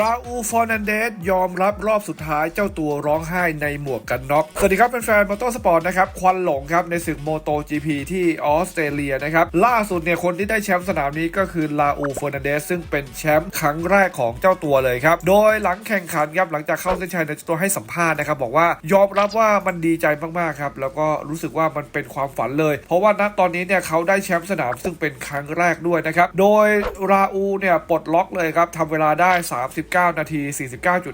ราอูฟอร์นันเดสยอมรับรอบสุดท้ายเจ้าตัวร้องไห้ในหมวกกันน็อก สวัสดีครับเป็นแฟนมอเตอร์สปอร์ตนะครับ ควันหลงครับ ในศึกโมโต GP ที่ออสเตรเลียนะครับ ล่าสุดเนี่ย คนที่ได้แชมป์สนามนี้ก็คือราอูฟอร์นันเดสซึ่งเป็นแชมป์ครั้งแรกของเจ้าตัวเลยครับ โดยหลังแข่งขันครับ หลังจากเข้าเส้นชัยในยเจ้าตัวให้สัมภาษณ์นะครับ บอกว่ายอมรับว่ามันดีใจมากๆครับแล้วก็รู้สึกว่ามันเป็นความฝันเลย เพราะว่าณตอนนี้เนี่ยเขาได้แชมป์สนามซึ่งเป็นครั้งแรกด้วยนะครับโดยราอูเนี่ยปลดล็อกเลยครับทำเวลาได้39นาที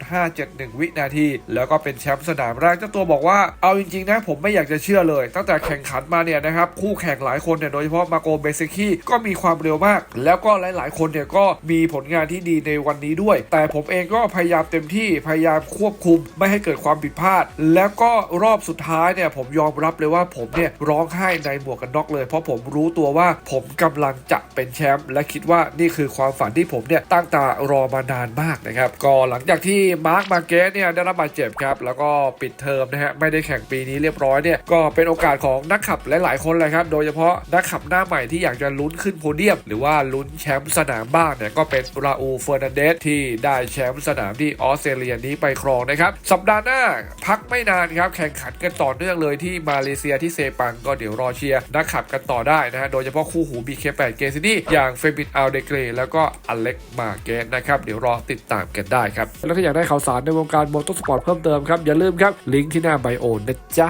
49.571 วินาที แล้วก็เป็นแชมป์สนามแรกเจ้าตัวบอกว่าเอาจริงๆนะผมไม่อยากจะเชื่อเลย ตั้งแต่แข่งขันมาเนี่ยนะครับคู่แข่งหลายคนเนี่ยโดยเฉพาะมาโกเบเซคีก็มีความเร็วมาก แล้วก็หลายๆ คนเนี่ยก็มีผลงานที่ดีในวันนี้ด้วย แต่ผมเองก็พยายามเต็มที่พยายามควบคุมไม่ให้เกิดความผิดพลาด แล้วก็รอบสุดท้ายเนี่ยผมยอมรับเลยว่าผมเนี่ยร้องไห้ในหมวกกันน็อกเลย เพราะผมรู้ตัวว่าผมกำลังจะเป็นแชมป์และคิดว่านี่คือความฝันที่ผมเนี่ยตั้งตารอมานานมากนะครับ ก็หลังจากที่มาร์คมาเกสเนี่ยได้รับบาดเจ็บครับ แล้วก็ปิดเทอมนะฮะไม่ได้แข่งปีนี้เรียบร้อยเนี่ยก็เป็นโอกาสของนักขับหลายๆคนเลยครับ โดยเฉพาะนักขับหน้าใหม่ที่อยากจะลุ้นขึ้นโพเดียม หรือว่าลุ้นแชมป์สนามบ้านเนี่ยก็เป็นราอูเฟอร์นันเดสที่ได้แชมป์สนามที่ออสเตรเลียนี้ไปครองนะครับสัปดาห์หน้าพักไม่นานครับแข่งขันกันต่อเนื่องเลยที่มาเลเซียที่เซปังก็เดี๋ยวรอเชียร์นักขับกันต่อได้นะฮะโดยเฉพาะคู่หู BK8 เกซินี่อย่างเฟบินอัลเดเกรแล้วก็อเล็กมาเกสนะครับเดี๋ยวรอติดดตามกันได้ครับ แล้วถ้าอยากได้ข่าวสารในวงการมอเตอร์สปอร์ตเพิ่มเติมครับ อย่าลืมครับ ลิงก์ที่หน้าไบโอนะจ๊ะ